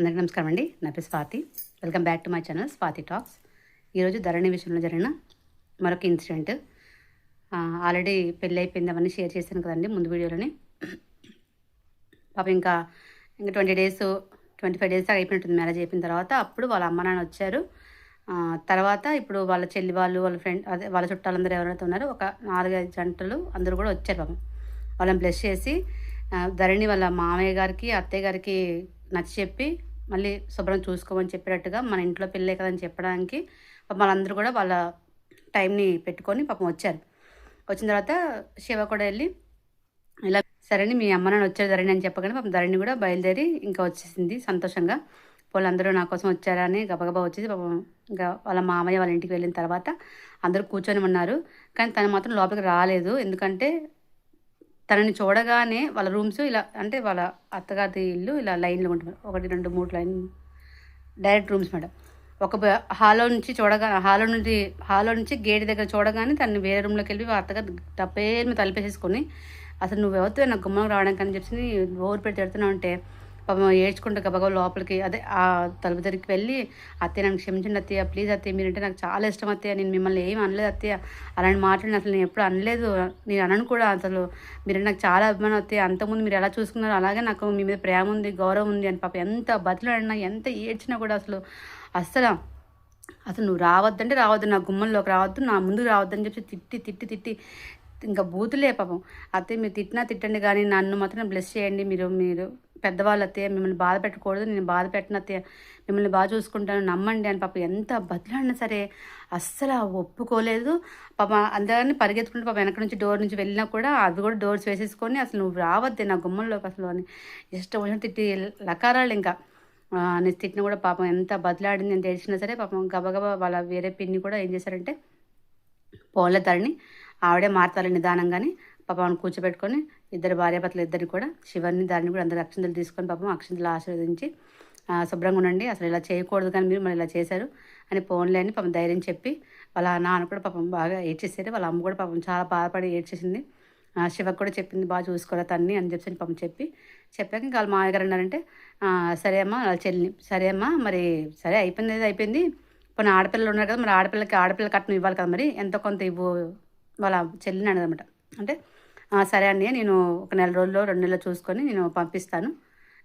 అందరికీ నమస్కారం అండి. నా పేరు Swathi. Welcome back to my channel Swathi talks. ఈరోజు ధరణి విషయంలో జరిగిన మరొక ఇన్సిడెంట్. ఆల్రెడీ పెళ్ళి అయిపోయింది అవన్నీ షేర్ చేశాను కదండి ముందు వీడియోలోని. పాప ఇంకా ఇంకా twenty days twenty five days దాకా అయిపోయినట్టుంది మ్యారేజ్ అయిపోయిన తర్వాత. అప్పుడు వాళ్ళ అమ్మ నాన్న వచ్చారు. తర్వాత ఇప్పుడు వాళ్ళ చెల్లి వాళ్ళు వాళ్ళ ఫ్రెండ్ అదే వాళ్ళ చుట్టాలందరూ ఎవరైతే ఉన్నారో ఒక నాలుగైదు జంటలు అందరూ కూడా వచ్చారు పాపం. వాళ్ళని బ్లెస్ చేసి ధరణి వాళ్ళ మామయ్య గారికి అత్తయ్య గారికి నచ్చి చెప్పి మళ్ళీ శుభ్రం చూసుకోమని చెప్పినట్టుగా మన ఇంట్లో పెళ్ళే కదని చెప్పడానికి వాళ్ళందరూ కూడా వాళ్ళ టైంని పెట్టుకొని పాపం వచ్చారు. వచ్చిన తర్వాత శివ కూడా వెళ్ళి ఇలా సరేని మీ అమ్మ నాన్న వచ్చారు ధరణి అని చెప్పగానే పాపం ధరణి కూడా బయలుదేరి ఇంకా వచ్చేసింది సంతోషంగా. వాళ్ళందరూ నా కోసం వచ్చారా అని గబగబా వచ్చేసి పాపం ఇంకా వాళ్ళ మామయ్య వాళ్ళ ఇంటికి వెళ్ళిన తర్వాత అందరూ కూర్చొని ఉన్నారు. కానీ తను మాత్రం లోపలికి రాలేదు. ఎందుకంటే తనని చూడగానే వాళ్ళ రూమ్స్ ఇలా అంటే వాళ్ళ అత్తగారి ఇల్లు ఇలా లైన్లో ఉంటుంది. ఒకటి రెండు మూడు లైన్ డైరెక్ట్ రూమ్స్ మేడం. ఒక హాల్లో నుంచి చూడగా హాల్లో నుంచి హాల్లో నుంచి గేట్ దగ్గర చూడగానే తను వేరే రూమ్లోకి వెళ్ళి వాళ్ళ అత్తగారు టప్పేరు తలిపేసేసుకొని అసలు నువ్వు ఎవరితో నాకు గుమ్మం రావడానికి అని చెప్పి ఓవర్ పెట్టి తిడుతున్నావు అంటే ఏడ్చుకుంటూ గబగబా లోపలికి అదే ఆ తలుపు దగ్గరికి వెళ్ళి అత్తయ్య నన్ను క్షమించండి అత్తయ్య ప్లీజ్ అత్తయ్య మీరంటే నాకు చాలా ఇష్టం అత్తయ్య నేను మిమ్మల్ని ఏమి అనలేదు అత్తయ్య. అలాంటి మాటలు అసలు నేను ఎప్పుడు అనలేదు. నేను అనను కూడా అసలు. మీరు నాకు చాలా అభిమానం అత్తయ్య. అంతకుముందు మీరు ఎలా చూసుకున్నారు అలాగే నాకు మీ మీద ప్రేమ ఉంది గౌరవం ఉంది అని పాప ఎంత బతులాడినా ఎంత ఏడ్చినా కూడా అసలు అస్సలు అసలు నువ్వు రావద్దంటే రావద్దు నా గుమ్మంలోకి రావద్దు నా ముందు రావద్దని చెప్పి తిట్టి తిట్టి తిట్టి ఇంకా బూతులే పాపం. అత్తయ్య మీరు తిట్టినా తిట్టండి కానీ నన్ను మాత్రం బ్లెస్ చేయండి. మీరు మీరు పెద్దవాళ్ళు అత్తయ్య మిమ్మల్ని బాధ పెట్టకూడదు. నేను బాధ పెట్టిన అత్తయ్య. మిమ్మల్ని బాగా చూసుకుంటాను. నమ్మండి అని పాప. ఎంత బదులన్నా సరే అస్సలు ఒప్పుకోలేదు. పాప అందరిని పరిగెత్తుకుంటూ పాప వెనక నుంచి డోర్ నుంచి వెళ్ళినా కూడా అది కూడా డోర్స్ వేసేసుకొని అసలు నువ్వు రావద్దే నా గుమ్మంలోకి అసలు అని. ఇష్టం వచ్చిన తిట్టి లకారాలు ఇంకా. నేను తిట్టిన కూడా పాపం ఎంత బదులాడింది అని తెలిసినా సరే పాపం గబగబా వాళ్ళ వేరే పిన్ని కూడా ఏం చేశారంటే పోన్ల ధరని ఆవిడే మారుతారు నిదానంగానే. పాపం కూర్చోబెట్టుకొని ఇద్దరు భార్యాభర్తలు ఇద్దరిని కూడా శివర్ని దాన్ని కూడా అందరు అక్షంతలు తీసుకొని పాపం అక్షంతలు ఆశీర్వదించి శుభ్రంగా ఉండండి. అసలు ఇలా చేయకూడదు కానీ మీరు మరి ఇలా చేశారు అని పోన్లే అని పాపం ధైర్యం చెప్పి వాళ్ళ నాన్న కూడా పాపం బాగా ఏడ్చేసారు వాళ్ళ అమ్మ కూడా పాపం చాలా బాధపడి ఏడ్చేసింది. ఆ, శివకు కూడా చెప్పింది బాగా చూసుకోరా తన్ని అని చెప్పి పాపం చెప్పి చెప్పాక ఇంకా వాళ్ళ మామయ్య గారు అన్నారంటే సరే అమ్మా వాళ్ళ చెల్లి సరే అమ్మా మరి సరే అయిపోయింది అయిపోయింది. పోనీ ఆడపిల్లలు ఉన్నారు కదా మరి ఆడపిల్లకి ఆడపిల్ల కట్నం ఇవ్వాలి కదా మరి. ఎంతో కొంత ఇవ్వు వాళ్ళ చెల్లిని అన్నదన్నమాట. అంటే సరే అండి నేను ఒక నెల రోజుల్లో రెండు నెలలు చూసుకొని నేను పంపిస్తాను.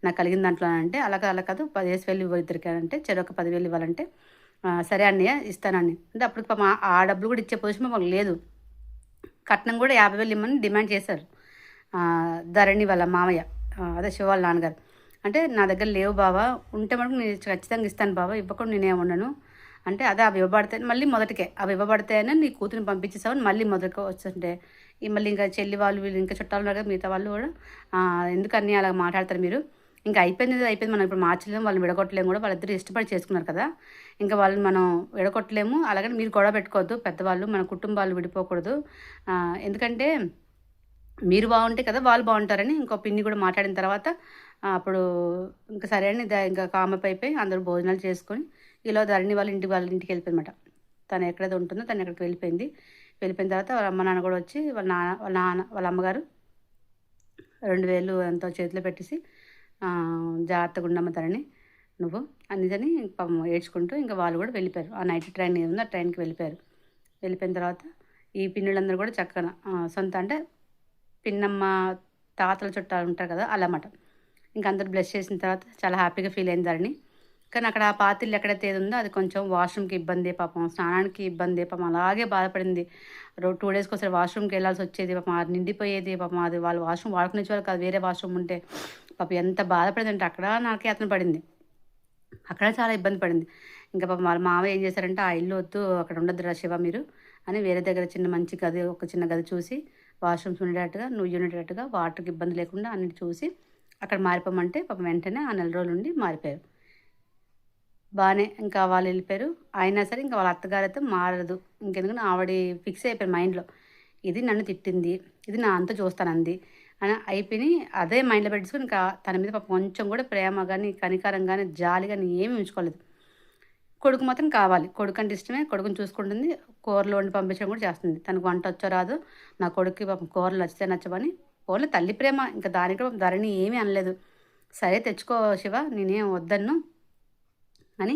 నాకు కలిగిన దాంట్లో అంటే అలా అలా కాదు. పదివేలు వేలు ఇవ్వ ఇద్దరికి అంటే చెరొక పదివేలు ఇవ్వాలంటే సరే అన్నయ్య ఇస్తానండి అంటే అప్పుడు పాపం ఆ- డబ్బులు కూడా ఇచ్చే పొజిషన్ మాకు లేదు. కట్నం కూడా యాభై వేలు ఇమ్మని డిమాండ్ చేశారు. ధరణి వాళ్ళ మామయ్య అదే శివ వాళ్ళ నాన్నగారు. అంటే నా దగ్గర లేవు బావా. ఉంటే మనకు నేను ఖచ్చితంగా ఇస్తాను బావా. ఇవ్వకుండా నేనే ఉండను. అంటే అదే అవి ఇవ్వబడతాయి. మళ్ళీ మొదటికే అవి ఇవ్వబడతాయని నీ కూతురిని పంపించేసావని మళ్ళీ మొదటికి వస్తుంటే ఈ మళ్ళీ ఇంకా చెల్లి వాళ్ళు వీళ్ళు ఇంకా చుట్టాలు ఉన్నారు కదా మిగతా వాళ్ళు కూడా. ఎందుకని అలా మాట్లాడతారు మీరు? ఇంకా అయిపోయింది అయిపోయింది. మనం ఇప్పుడు మార్చలేము వాళ్ళని విడగొట్టలేము కూడా. వాళ్ళిద్దరు ఇష్టపడి చేసుకున్నారు కదా. ఇంకా వాళ్ళని మనం విడగొట్టలేము. అలాగని మీరు గొడవ పెట్టుకోవద్దు. పెద్దవాళ్ళు మన కుటుంబాలు విడిపోకూడదు. ఎందుకంటే మీరు బాగుంటే కదా వాళ్ళు బాగుంటారని ఇంకో పిన్ని కూడా మాట్లాడిన తర్వాత అప్పుడు ఇంకా సరే అని దా- ఇంకా కామప్ అయిపోయి అందరూ భోజనాలు చేసుకొని ఇలా ధరణి వాళ్ళ ఇంటికి వాళ్ళ ఇంటికి వెళ్ళిపోయిందన్నమాట. తను ఎక్కడైతే ఉంటుందో తను ఎక్కడికి వెళ్ళిపోయింది. వెళ్ళిపోయిన తర్వాత వాళ్ళ అమ్మ నాన్న కూడా వచ్చి వాళ్ళ నాన్న వాళ్ళ నాన్న వాళ్ళ అమ్మగారు రెండు వేలు ఎంతో చేతిలో పెట్టేసి జాగ్రత్తగా ఉండమ్మ ధరణి నువ్వు అందుకని పాపం ఏడ్చుకుంటూ ఇంకా వాళ్ళు కూడా వెళ్ళిపోయారు. ఆ నైట్ ట్రైన్ ఏముందో ఆ ట్రైన్కి వెళ్ళిపోయారు. వెళ్ళిపోయిన తర్వాత ఈ పిన్నులందరూ కూడా చక్కగా సొంత అంటే పిన్నమ్మ తాతల చుట్టాలు ఉంటారు కదా అలా అన్నమాట ఇంకా అందరు బ్లెస్ చేసిన తర్వాత చాలా హ్యాపీగా ఫీల్ అయింది ధరణి. కానీ అక్కడ ఆ పాతిళ్ళు ఎక్కడైతే ఏది ఉందో అది కొంచెం వాష్రూమ్కి ఇబ్బంది పాపం స్నానానికి ఇబ్బంది పాపం అలాగే బాధపడింది. రో టూ డేస్కి ఒకసారి వాష్రూమ్కి వెళ్ళాల్సి వచ్చేది పాపం అది నిండిపోయేది పాపం అది వాళ్ళు వాష్రూమ్ వాడుకునే వాళ్ళు కాదు వేరే వాష్రూమ్ ఉంటే. పాపం ఎంత బాధపడిందంటే అక్కడ నాకే అతను పడింది. అక్కడ చాలా ఇబ్బంది పడింది. ఇంకా పాపం వాళ్ళ మామ ఏం చేశారంటే ఆ ఇల్లు వద్దు అక్కడ ఉండద్దురా శివ మీరు అని వేరే దగ్గర చిన్న మంచి గది ఒక చిన్న గది చూసి వాష్రూమ్స్ ఉండేటట్టుగా నువ్వు ఉండేటట్టుగా వాటర్కి ఇబ్బంది లేకుండా అన్నిటి చూసి అక్కడ మారిపోమంటే పాపం వెంటనే ఆ నెల రోజులు ఉండి మారిపోయారు. బాగానే ఇంకా వాళ్ళు వెళ్ళిపోయారు. అయినా సరే ఇంకా వాళ్ళ అత్తగారు అయితే మారదు. ఇంకెందుకంటే ఆవిడ ఫిక్స్ అయిపోయారు మైండ్లో ఇది నన్ను తిట్టింది. ఇది నా అంత చూస్తానంది అని అయిపోయి అదే మైండ్లో పెట్టుకుని ఇంకా తన మీద పాపం కొంచెం కూడా ప్రేమ కానీ కనికారం కానీ జాలి కానీ ఏమీ ఉంచుకోలేదు. కొడుకు మాత్రం కావాలి. కొడుకు అంటే ఇష్టమే. కొడుకుని చూసుకుంటుంది. కూరలు వండి పంపించడం కూడా చేస్తుంది. తనకు వంట వచ్చో రాదు. నా కొడుకు పాపం కూరలు నచ్చితే నచ్చవని. ఓన్లీ తల్లి ప్రేమ. ఇంకా దానికి కూడా ధరణి ఏమీ అనలేదు. సరే తెచ్చుకో శివ. నేనేం వద్దన్ను. అని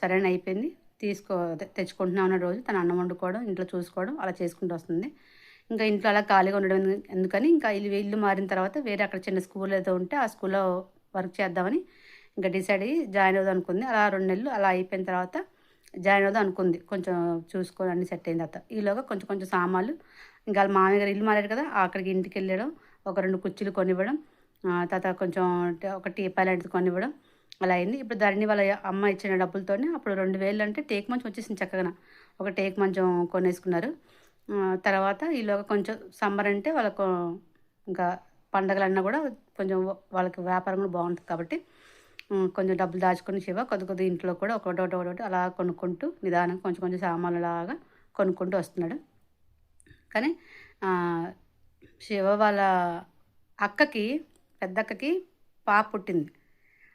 సరైన అయిపోయింది. తీసుకో తెచ్చుకుంటున్నా ఉన్న రోజు తన అన్నం వండుకోవడం ఇంట్లో చూసుకోవడం అలా చేసుకుంటూ వస్తుంది. ఇంకా ఇంట్లో అలా ఖాళీగా ఉండడం ఎందుకని ఇంకా ఇల్లు ఇల్లు మారిన తర్వాత వేరే అక్కడ చిన్న స్కూల్ ఏదో ఉంటే ఆ స్కూల్లో వర్క్ చేద్దామని ఇంకా డిసైడ్ అయ్యి జాయిన్ అవుదాం అనుకుంది. అలా రెండు నెలలు అలా అయిపోయిన తర్వాత జాయిన్ అవుదాం అనుకుంది. కొంచెం చూసుకొని అన్ని సెట్ అయిన తర్వాత. ఈలోగా కొంచెం కొంచెం సామాన్లు ఇంకా వాళ్ళ మామయ్య గారు ఇల్లు మారారు కదా అక్కడికి ఇంటికి వెళ్ళడం ఒక రెండు కుర్చీలు కొనివ్వడం తర్వాత కొంచెం ఒక టీపా లాంటిది కొనివ్వడం అలా అయింది. ఇప్పుడు ధరణి వాళ్ళ అమ్మ ఇచ్చిన డబ్బులతోనే అప్పుడు రెండు వేలు అంటే టేక్ మంచం వచ్చేసింది చక్కగా. ఒక టేక్ మంచం కొనేసుకున్నారు. తర్వాత ఈలోగా కొంచెం సమ్మర్ అంటే వాళ్ళకు ఇంకా పండగలన్నా కూడా కొంచెం వాళ్ళకి వ్యాపారం కూడా బాగుంటుంది కాబట్టి కొంచెం డబ్బులు దాచుకుని శివ కొద్ది కొద్ది ఇంట్లో కూడా ఒకటి ఒకటి ఒకటి అలా కొనుక్కుంటూ నిదానం కొంచెం కొంచెం సామాన్లు లాగా కొనుక్కుంటూ వస్తున్నాడు. కానీ శివ వాళ్ళ అక్కకి పెద్దక్కకి పాప పుట్టింది.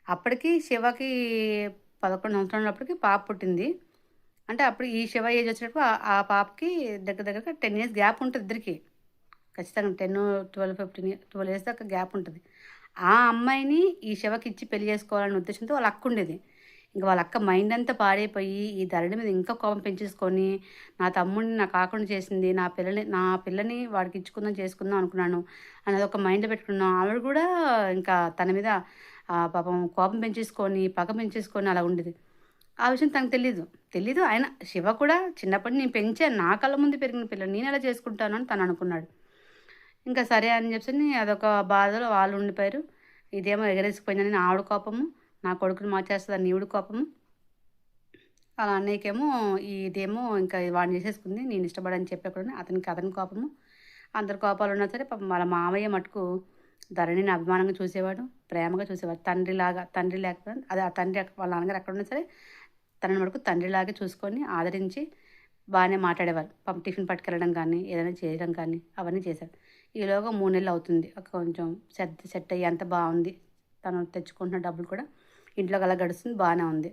అప్పటికి శివకి పదకొండు సంవత్సరాలు ఉన్నప్పటికీ పాప పుట్టింది. అంటే అప్పుడు ఈ శివ ఏజ్ వచ్చినప్పుడు ఆ పాపకి దగ్గర దగ్గర టెన్ ఇయర్స్ గ్యాప్ ఉంటుంది ఇద్దరికి. ఖచ్చితంగా ten twelve fifteen twelve years దాకా గ్యాప్ ఉంటుంది. ఆ అమ్మాయిని ఈ శివకి ఇచ్చి పెళ్ళి చేసుకోవాలనే ఉద్దేశంతో వాళ్ళ అక్క ఉండేది. ఇంకా వాళ్ళ అక్క మైండ్ అంతా పాడైపోయి ఈ ధరణి మీద ఇంకా కోపం పెంచేసుకొని నా తమ్ముడిని నా కాకుండా చేసింది నా పిల్లని నా పిల్లని వాడికి ఇచ్చుకుందాం చేసుకుందాం అనుకున్నాను అనేది ఒక మైండ్ పెట్టుకున్నాను ఆవిడ కూడా ఇంకా తన మీద పాపం కోపం పెంచేసుకొని పగ పెంచేసుకొని అలా ఉండేది. ఆ విషయం తనకు తెలీదు. తెలీదు ఆయన శివ కూడా చిన్నప్పటి నేను పెంచే నా కళ్ళ ముందు పెరిగిన పిల్లలు నేను ఎలా చేసుకుంటాను అని తను అనుకున్నాడు. ఇంకా సరే అని చెప్పి అదొక బాధలో వాళ్ళు ఉండిపోయారు. ఇదేమో ఎగరేసిపోయిందని ఆవిడ కోపము నా కొడుకుని మార్చేస్తుందని ఈవిడ కోపము. అలా అన్నయ్యకేమో ఇదేమో ఇంకా వాడిని చేసేసుకుంది. నేను ఇష్టపడని చెప్పేప్పుడు అతనికి అతని కోపము. అందరి కోపాలు ఉన్నా సరే పాపం వాళ్ళ మామయ్య మటుకు ధరణిని అభిమానంగా చూసేవాడు ప్రేమగా చూసేవాడు. తండ్రిలాగా తండ్రి లేకపోతే అదే ఆ తండ్రి వాళ్ళ నాన్నగారు ఎక్కడ ఉన్నా సరే తనని మటుకు తండ్రిలాగే చూసుకొని ఆదరించి బాగానే మాట్లాడేవారు. పంప టిఫిన్ పట్టుకెళ్ళడం కానీ ఏదైనా చేయడం కానీ అవన్నీ చేశారు ఈలోగా మూడు నెలలు అవుతుంది. కొంచెం సెట్ సెట్ అయ్యి అంత బాగుంది. తను తెచ్చుకుంటున్న డబ్బులు కూడా ఇంట్లో అలా గడుస్తుంది బాగానే ఉంది.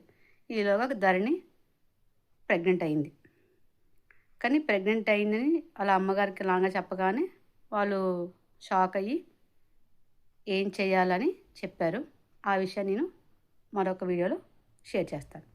ఈలోగా ధరణి ప్రెగ్నెంట్ అయింది. కానీ ప్రెగ్నెంట్ అయిందని వాళ్ళ అమ్మగారికి లాగా చెప్పగానే వాళ్ళు షాక్ అయ్యి ఏం చేయాలని చెప్పారు. ఆ విషయం నేను మరొక వీడియోలో షేర్ చేస్తాను.